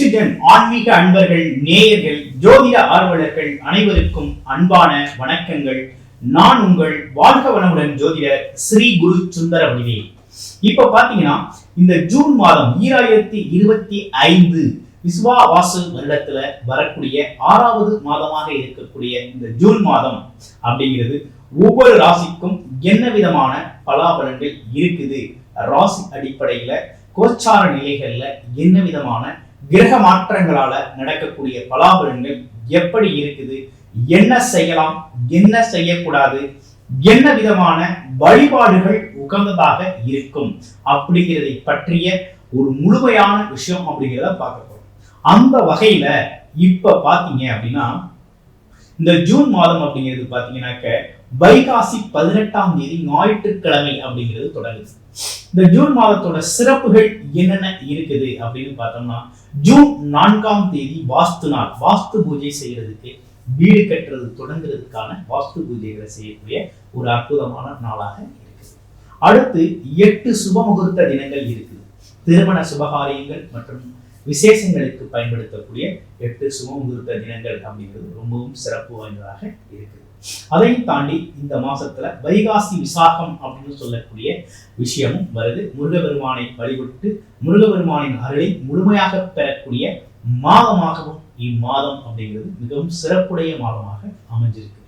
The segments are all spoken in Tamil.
நெக்ஸ்ட் ஜென் ஆன்மீக அன்பர்கள் நேயர்கள் ஜோதிட ஆர்வலர்கள் அனைவருக்கும் அன்பான வணக்கங்கள். நான் உங்கள் வாழ்க வளமுடன் ஜோதிடர் ஸ்ரீ குரு சுந்தர வடிவே இப்ப பாத்தீங்கன்னா இந்த ஜூன் மாதம் ஈராயிரத்தி இருபத்தி ஐந்து விஸ்வாவாசு வருடத்துல வரக்கூடிய ஆறாவது மாதமாக இருக்கக்கூடிய இந்த ஜூன் மாதம் அப்படிங்கிறது ஒவ்வொரு ராசிக்கும் என்ன விதமான பலாபலன்கள் இருக்குது? ராசி அடிப்படையில கோச்சார நிலைகள்ல என்ன விதமான கிரக மாற்றங்களால நடக்கக்கூடிய பலாபலன்கள் எப்படி இருக்குது? என்ன செய்யலாம்? என்ன செய்யக்கூடாது? என்ன விதமான வழிபாடுகள் உகந்ததாக இருக்கும்? அப்படிங்கிறதை பற்றிய ஒரு முழுமையான விஷயம் அப்படிங்கிறத பார்க்க போறோம். அந்த வகையில இப்ப பாத்தீங்க அப்படின்னா இந்த ஜூன் மாதம் அப்படிங்கிறது பாத்தீங்கன்னாக்க வைகாசி பதினெட்டாம் தேதி ஞாயிற்றுக்கிழமை அப்படிங்கிறது தொடங்குது. இந்த ஜூன் மாதத்தோட சிறப்புகள் என்னென்ன இருக்குது அப்படின்னு பார்த்தோம்னா ஜூன் நான்காம் தேதி வாஸ்து நாள் வாஸ்து பூஜை செய்யறதுக்கு வீடு கட்டுறது தொடங்குறதுக்கான வாஸ்து பூஜைகளை செய்யக்கூடிய ஒரு அற்புதமான நாளாக இருக்குது அடுத்து எட்டு சுப முகூர்த்த தினங்கள் இருக்குது. திருமண சுபகாரியங்கள் மற்றும் விசேஷங்களுக்கு பயன்படுத்தக்கூடிய எட்டு சுப முகூர்த்த தினங்கள் அப்படிங்கிறது ரொம்பவும் சிறப்பு வாய்ந்ததாக இருக்குது அதையும் தாண்டி இந்த மாசத்துல வைகாசி விசாகம் அப்படின்னு சொல்லக்கூடிய விஷயமும் வருது. முருகபெருமானை வழிபட்டு முருகபெருமானின் அருளை முழுமையாக பெறக்கூடிய மாதமாகவும் இம்மாதம் அப்படிங்கிறது மிகவும் சிறப்புடைய மாதமாக அமைஞ்சிருக்கு.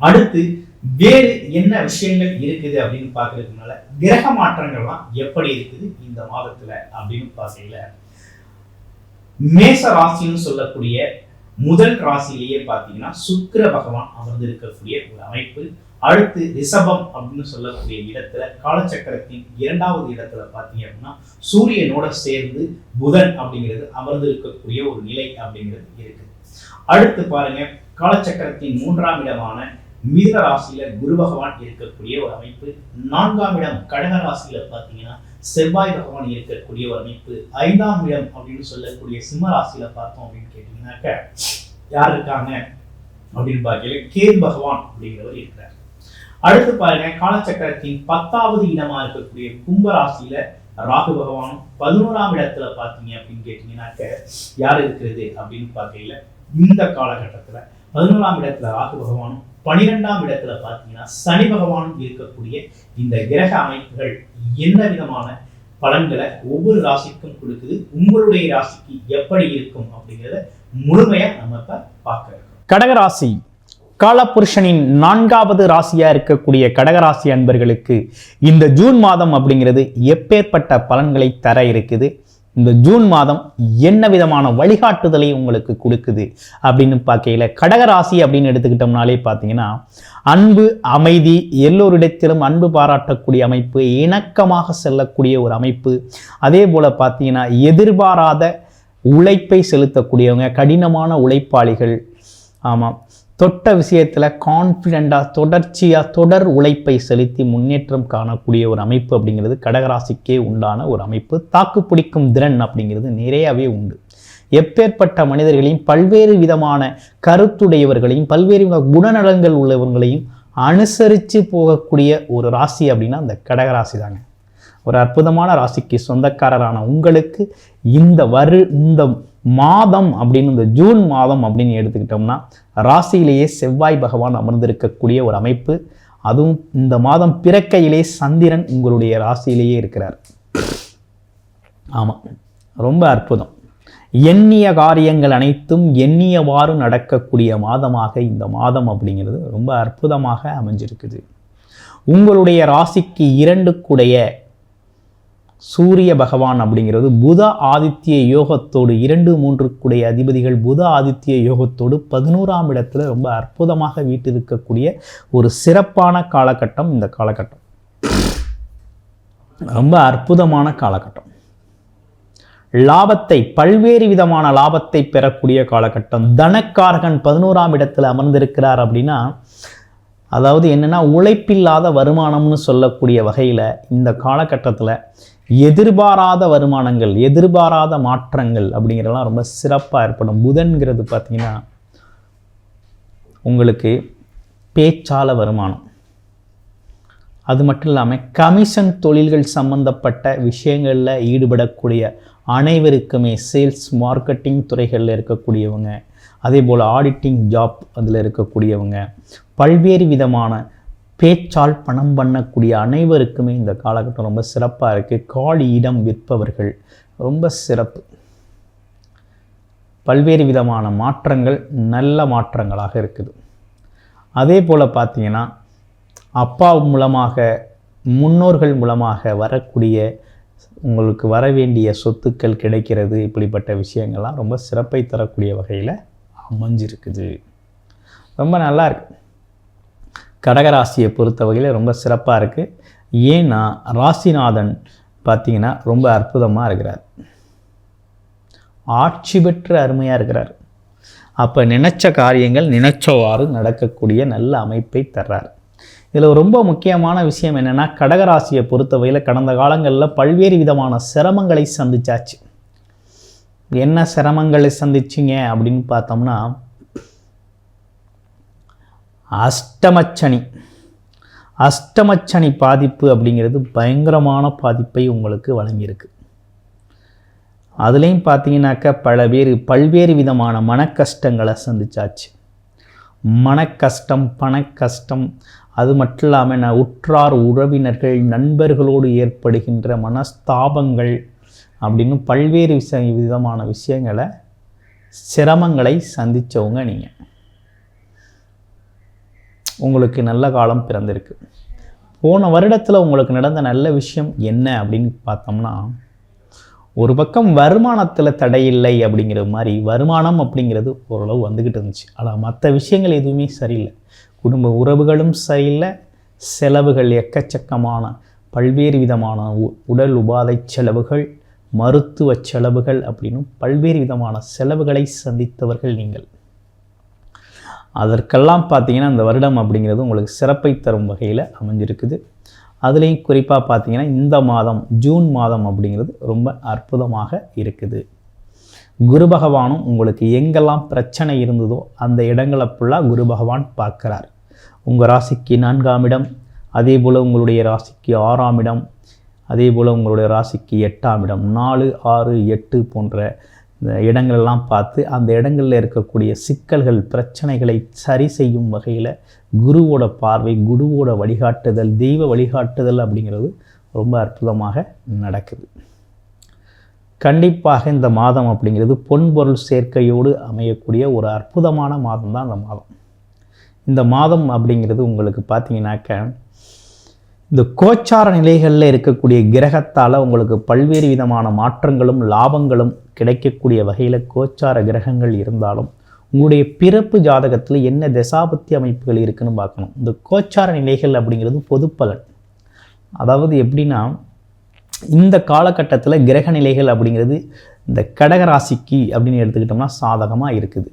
அடுத்து வேறு என்ன விஷயங்கள் இருக்குது அப்படின்னு பார்க்கறதுனால கிரக மாற்றங்கள்லாம் எப்படி இருக்குது இந்த மாதத்துல அப்படின்னு பார்க்கல மேச ராசின்னு சொல்லக்கூடிய முதல் ராசியிலேயே பார்த்தீங்கன்னா சுக்கிர பகவான் அமர்ந்து இருக்கக்கூடிய ஒரு அமைப்பு. அடுத்து ரிஷபம் அப்படின்னு சொல்லக்கூடிய இடத்துல காலச்சக்கரத்தின் இரண்டாவது இடத்துல பார்த்தீங்க அப்படின்னா சூரியனோட சேர்ந்து புதன் அப்படிங்கிறது அமர்ந்து இருக்கக்கூடிய ஒரு நிலை அப்படிங்கிறது இருக்கு. அடுத்து பாருங்க காலச்சக்கரத்தின் மூன்றாம் இடமான மிதுன ராசியில குரு பகவான் இருக்கக்கூடிய ஒரு அமைப்பு. நான்காம் இடம் கடக ராசியில பார்த்தீங்கன்னா செவ்வாய் பகவான் இருக்கக்கூடிய ஒரு அமைப்பு. ஐந்தாம் இடம் அப்படின்னு சொல்லக்கூடிய சிம்ம ராசியில பார்த்தோம் அப்படின்னு கேட்டீங்கன்னாக்க யார் இருக்காங்க? அப்படின்னு பார்க்கல கேது பகவான் அப்படிங்கிறவர் இருக்கிறார். அடுத்து பாருங்க காலச்சக்கரத்தின் பத்தாவது இடமா இருக்கக்கூடிய கும்ப ராசியில ராகு பகவானும் பதினோராம் இடத்துல பார்த்தீங்க அப்படின்னு கேட்டீங்கன்னாக்க யார் இருக்கிறது அப்படின்னு பார்க்கல இந்த காலகட்டத்துல பதினோராம் இடத்துல ராகு பகவானும் பனிரெண்டாம் இடத்துல பார்த்தீங்கன்னா சனி பகவானும் இருக்கக்கூடிய இந்த கிரக அமைப்புகள் என்ன விதமான பலன்களை ஒவ்வொரு ராசிக்கும் கொடுக்குது? உங்களுடைய ராசிக்கு எப்படி இருக்கும் அப்படிங்கிறத முழுமையா நம்ம இப்ப பார்க்க கடகராசி காலபுருஷனின் நான்காவது ராசியாக இருக்கக்கூடிய கடகராசி அன்பர்களுக்கு இந்த ஜூன் மாதம் அப்படிங்கிறது எப்பேற்பட்ட பலன்களை தர இருக்குது? இந்த ஜூன் மாதம் என்ன விதமான வழிகாட்டுதலை உங்களுக்கு கொடுக்குது அப்படின்னு பார்க்கையில கடகராசி அப்படின்னு எடுத்துக்கிட்டோம்னாலே பார்த்தீங்கன்னா அன்பு அமைதி எல்லோரிடத்திலும் அன்பு பாராட்டக்கூடிய அமைப்பு இணக்கமாக செல்லக்கூடிய ஒரு அமைப்பு. அதே போல் பார்த்தீங்கன்னா எதிர்பாராத உழைப்பை செலுத்தக்கூடியவங்க கடினமான உழைப்பாளிகள். ஆமாம். தொட்ட விஷயத்தில் கான்ஃபிடெண்ட்டாக தொடர்ச்சியாக தொடர் உழைப்பை செலுத்தி முன்னேற்றம் காணக்கூடிய ஒரு அமைப்பு அப்படிங்கிறது கடகராசிக்கே உண்டான ஒரு அமைப்பு. தாக்கு பிடிக்கும் திறன் அப்படிங்கிறது நிறையவே உண்டு. எப்பேற்பட்ட மனிதர்களையும் பல்வேறு விதமான கருத்துடையவர்களையும் பல்வேறு வித குணநலங்கள் உள்ளவர்களையும் அனுசரித்து போகக்கூடிய ஒரு ராசி அப்படின்னா அந்த கடகராசி தாங்க ஒரு அற்புதமான ராசிக்கு சொந்தக்காரரான உங்களுக்கு இந்த வரு இந்த மாதம் அப்படின்னு இந்த ஜூன் மாதம் அப்படின்னு எடுத்துக்கிட்டோம்னா ராசியிலேயே செவ்வாய் பகவான் அமர்ந்திருக்கக்கூடிய ஒரு அமைப்பு. அதுவும் இந்த மாதம் பிறக்கையிலே சந்திரன் உங்களுடைய ராசியிலேயே இருக்கிறார். ஆமாம் ரொம்ப அற்புதம். எண்ணிய காரியங்கள் அனைத்தும் எண்ணியவாறு நடக்கக்கூடிய மாதமாக இந்த மாதம் அப்படிங்கிறது ரொம்ப அற்புதமாக அமைஞ்சிருக்குது. உங்களுடைய ராசிக்கு இரண்டுக்குடைய சூரிய பகவான் அப்படிங்கிறது புத ஆதித்ய யோகத்தோடு இரண்டு மூன்றுக்குடைய அதிபதிகள் புத ஆதித்ய யோகத்தோடு பதினோராம் இடத்துல ரொம்ப அற்புதமாக வீட்டிருக்கக்கூடிய ஒரு சிறப்பான காலகட்டம் இந்த காலகட்டம். ரொம்ப அற்புதமான காலகட்டம். லாபத்தை பல்வேறு விதமான லாபத்தை பெறக்கூடிய காலகட்டம். தனக்காரகன் பதினோராம் இடத்துல அமர்ந்திருக்கிறார் அப்படின்னா அதாவது என்னென்னா உழைப்பில்லாத வருமானம்னு சொல்லக்கூடிய வகையில் இந்த காலகட்டத்தில் எதிர்பாராத வருமானங்கள் எதிர்பாராத மாற்றங்கள் அப்படிங்கிறதெல்லாம் ரொம்ப சிறப்பாக ஏற்படும். புதன்கிறது பார்த்திங்கன்னா உங்களுக்கு பேச்சால வருமானம். அது மட்டும் இல்லாமல் கமிஷன் தொழில்கள் சம்பந்தப்பட்ட விஷயங்களில் ஈடுபடக்கூடிய அனைவருக்குமே சேல்ஸ் மார்க்கெட்டிங் துறைகளில் இருக்கக்கூடியவங்க அதே போல் ஆடிட்டிங் ஜாப் அதில் இருக்கக்கூடியவங்க பல்வேறு விதமான பேச்சால் பணம் பண்ணக்கூடிய அனைவருக்குமே இந்த காலகட்டம் ரொம்ப சிறப்பாக இருக்குது காலி இடம் விற்பவர்கள் ரொம்ப சிறப்பு. பல்வேறு விதமான மாற்றங்கள் நல்ல மாற்றங்களாக இருக்குது. அதே போல் பார்த்தீங்கன்னா அப்பா மூலமாக முன்னோர்கள் மூலமாக வரக்கூடிய உங்களுக்கு வர வேண்டிய சொத்துக்கள் கிடைக்கிறது இப்படிப்பட்ட விஷயங்கள்லாம் ரொம்ப சிறப்பை தரக்கூடிய வகையில் அமைஞ்சிருக்குது. ரொம்ப நல்லா இருக்குது கடகராசியை பொறுத்த வகையில் ரொம்ப சிறப்பாக இருக்குது ஏன்னா ராசிநாதன் பார்த்திங்கன்னா ரொம்ப அற்புதமாக இருக்கிறார். ஆட்சி பெற்று அருமையாக இருக்கிறார். அப்போ நினைச்ச காரியங்கள் நினைச்சவாறு நடக்கக்கூடிய நல்ல அமைப்பை தர்றார். இதில் ரொம்ப முக்கியமான விஷயம் என்னென்னா கடகராசியை பொறுத்தவரையில் கடந்த காலங்களில் பல்வேறு விதமான சிரமங்களை சந்திச்சாச்சு. என்ன சிரமங்களை சந்திச்சிங்க அப்படின்னு பார்த்தோம்னா அஷ்டமச்சனி. அஷ்டமச்சனி பாதிப்பு அப்படிங்கிறது பயங்கரமான பாதிப்பை உங்களுக்கு வழங்கியிருக்கு. அதுலேயும் பார்த்தீங்கன்னாக்கா பல பேர் பல்வேறு விதமான மனக்கஷ்டங்களை சந்திச்சாச்சு. மனக்கஷ்டம் பணக்கஷ்டம் அது மட்டும் இல்லாமல் நான் உற்றார் உறவினர்கள் நண்பர்களோடு ஏற்படுகின்ற மனஸ்தாபங்கள் அப்படின்னு பல்வேறு விஷ விதமான விஷயங்களை சிரமங்களை சந்தித்தவங்க நீங்கள் உங்களுக்கு நல்ல காலம் பிறந்திருக்கு. போன வருடத்தில் உங்களுக்கு நடந்த நல்ல விஷயம் என்ன அப்படின்னு பார்த்தோம்னா ஒரு பக்கம் வருமானத்தில் தடையில்லை அப்படிங்கிற மாதிரி வருமானம் அப்படிங்கிறது ஓரளவு வந்துக்கிட்டு இருந்துச்சு. ஆனால் மற்ற விஷயங்கள் எதுவுமே சரியில்லை. குடும்ப உறவுகளும் சரியில்லை. செலவுகள் எக்கச்சக்கமான பல்வேறு விதமான உ- உடல் உபாதை செலவுகள் மருத்துவ செலவுகள் அப்படின்னு பல்வேறு விதமான செலவுகளை சந்தித்தவர்கள் நீங்கள். அதற்கெல்லாம் பார்த்தீங்கன்னா இந்த வருடம் அப்படிங்கிறது உங்களுக்கு சிறப்பை தரும் வகையில் அமைஞ்சிருக்குது. அதுலேயும் குறிப்பாக பார்த்தீங்கன்னா இந்த மாதம் ஜூன் மாதம் அப்படிங்கிறது ரொம்ப அற்புதமாக இருக்குது. குரு பகவானும் உங்களுக்கு எங்கெல்லாம் பிரச்சனை இருந்ததோ அந்த இடங்களை ஃபுல்லாக குரு பகவான் பார்க்குறார். உங்கள் ராசிக்கு நான்காம் இடம் அதே போல் உங்களுடைய ராசிக்கு ஆறாம் இடம் அதே போல் உங்களுடைய ராசிக்கு எட்டாம் இடம். நாலு ஆறு எட்டு போன்ற இடங்களெல்லாம் பார்த்து அந்த இடங்களில் இருக்கக்கூடிய சிக்கல்கள் பிரச்சனைகளை சரி செய்யும் வகையில் குருவோட பார்வை குருவோட வழிகாட்டுதல் தெய்வ வழிகாட்டுதல் அப்படிங்கிறது ரொம்ப அற்புதமாக நடக்குது. கண்டிப்பாக இந்த மாதம் அப்படிங்கிறது பொன்பொருள் சேர்க்கையோடு அமையக்கூடிய ஒரு அற்புதமான மாதம் தான் அந்த மாதம். இந்த மாதம் அப்படிங்கிறது உங்களுக்கு பார்த்தீங்கன்னாக்க இந்த கோச்சார நிலைகளில் இருக்கக்கூடிய கிரகத்தால் உங்களுக்கு பல்வேறு விதமான மாற்றங்களும் லாபங்களும் கிடைக்கக்கூடிய வகையில் கோச்சார கிரகங்கள் இருந்தாலும் உங்களுடைய பிறப்பு ஜாதகத்தில் என்ன தசாபத்தி அமைப்புகள் இருக்குன்னு பார்க்கணும். இந்த கோச்சார நிலைகள் அப்படிங்கிறது பொதுப்பலன் அதாவது எப்படின்னா இந்த காலகட்டத்தில் கிரக நிலைகள் அப்படிங்கிறது இந்த கடகராசிக்கு அப்படின்னு எடுத்துக்கிட்டோம்னா சாதகமாக இருக்குது.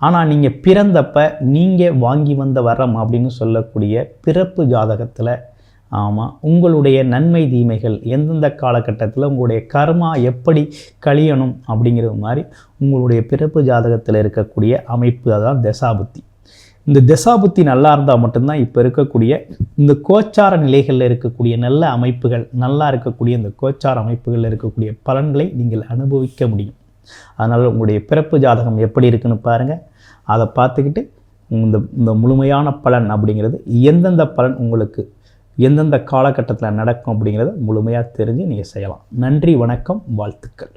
ஆனால் நீங்கள் பிறந்தப்ப நீங்கள் வாங்கி வந்த வரம் அப்படின்னு சொல்லக்கூடிய பிறப்பு ஜாதகத்தில் ஆமாம் உங்களுடைய நன்மை தீமைகள் எந்தெந்த காலகட்டத்தில் உங்களுடைய கர்மா எப்படி கழியணும் அப்படிங்கிறது மாதிரி உங்களுடைய பிறப்பு ஜாதகத்தில் இருக்கக்கூடிய அமைப்பு அதான் தசாபுத்தி. இந்த தசாபுத்தி நல்லா இருந்தால் மட்டும்தான் இப்போ இருக்கக்கூடிய இந்த கோச்சார நிலைகளில் இருக்கக்கூடிய நல்ல அமைப்புகள் நல்லா இருக்கக்கூடிய இந்த கோச்சார அமைப்புகளில் இருக்கக்கூடிய பலன்களை நீங்கள் அனுபவிக்க முடியும். அதனால் உங்களுடைய பிறப்பு ஜாதகம் எப்படி இருக்குன்னு பாருங்கள் அதை பார்த்துக்கிட்டு இந்த இந்த முழுமையான பலன் அப்படிங்கிறது எந்தெந்த பலன் உங்களுக்கு எந்தெந்த காலகட்டத்தில் நடக்கும் அப்படிங்கிறத முழுமையாக தெரிஞ்சு நீங்கள் செய்யலாம். நன்றி வணக்கம் வாழ்த்துக்கள்.